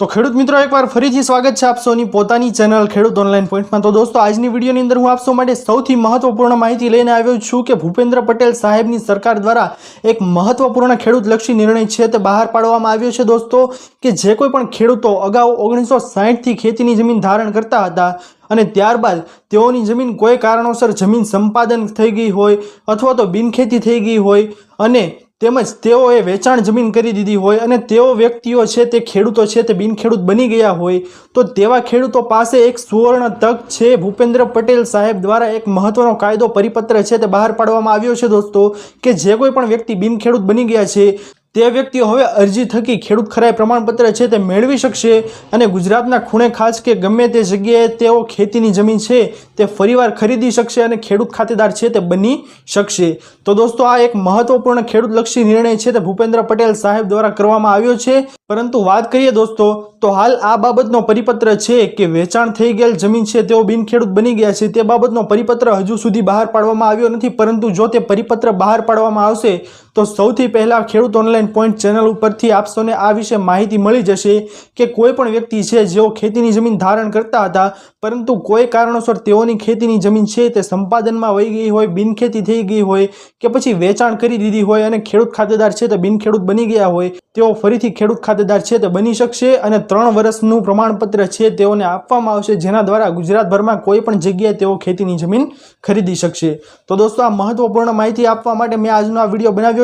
તો ખેડૂત મિત્રો, એકવાર ફરીથી સ્વાગત છે આપ સૌની પોતાની ચેનલ ખેડૂત ઓનલાઈન પોઈન્ટમાં. તો દોસ્તો, આજની વિડીયોની અંદર હું આપ માટે સૌથી મહત્વપૂર્ણ માહિતી લઈને આવ્યો છું કે ભૂપેન્દ્ર પટેલ સાહેબની સરકાર દ્વારા એક મહત્વપૂર્ણ ખેડૂતલક્ષી નિર્ણય છે તે બહાર પાડવામાં આવ્યો છે. દોસ્તો, કે જે કોઈ પણ ખેડૂતો અગાઉ ઓગણીસો સાહીઠથી ખેતીની જમીન ધારણ કરતા હતા અને ત્યારબાદ તેઓની જમીન કોઈ કારણોસર જમીન સંપાદન થઈ ગઈ હોય અથવા તો બિનખેતી થઈ ગઈ હોય અને તેમજ તેઓએ વેચાણ જમીન કરી દીધી હોય અને તેઓ વ્યક્તિઓ છે તે ખેડૂતો છે તે બિનખેડૂત બની ગયા હોય, તો તેવા ખેડૂતો પાસે એક સુવર્ણ તક છે. ભૂપેન્દ્ર પટેલ સાહેબ દ્વારા એક મહત્વનો કાયદો પરિપત્ર છે તે બહાર પાડવામાં આવ્યો છે દોસ્તો, કે જે કોઈ પણ વ્યક્તિ બિનખેડૂત બની ગયા છે તે વ્યક્તિઓ હવે અરજી થકી ખેડૂત ખરાઈ પ્રમાણપત્ર છે તે મેળવી શકશે અને ગુજરાતના ખૂણે ખાસ કે ગમે તે જગ્યાએ તેઓ ખેતીની જમીન છે તે ફરીવાર ખરીદી શકશે અને ખેડૂત ખાતેદાર છે તે બની શકશે. તો દોસ્તો, આ એક મહત્વપૂર્ણ ખેડૂતલક્ષી નિર્ણય છે તે ભૂપેન્દ્ર પટેલ સાહેબ દ્વારા કરવામાં આવ્યો છે. પરંતુ વાત કરીએ દોસ્તો, તો હાલ આ બાબતનો પરિપત્ર છે કે વેચાણ થઈ ગયેલ જમીન છે તેઓ બિનખેડૂત બની ગયા છે. તે બાબતનો પરિપત્ર હજુ સુધી બહાર પાડવામાં આવ્યો નથી, પરંતુ જો તે પરિપત્ર બહાર પાડવામાં આવશે તો સૌથી પહેલાં ખેડૂત ઓનલાઈન પોઈન્ટ ચેનલ ઉપરથી આપશોને આ વિશે માહિતી મળી જશે કે કોઈ પણ વ્યક્તિ છે જેઓ ખેતીની જમીન ધારણ કરતા હતા, પરંતુ કોઈ કારણોસર તેઓની ખેતીની જમીન છે તે સંપાદનમાં વહી ગઈ હોય, બિનખેતી થઈ ગઈ હોય કે પછી વેચાણ કરી દીધી હોય અને ખેડૂત ખાતેદાર છે તે બિનખેડૂત બની ગયા હોય, તેઓ ફરીથી ખેડૂત ખાતેદાર છે તે બની શકશે અને ત્રણ વર્ષનું પ્રમાણપત્ર છે તેઓને આપવામાં આવશે, જેના દ્વારા ગુજરાતભરમાં કોઈ પણ જગ્યાએ તેઓ ખેતીની જમીન ખરીદી શકશે. તો દોસ્તો, આ મહત્વપૂર્ણ માહિતી આપવા માટે મેં આજનો આ વીડિયો બનાવ્યો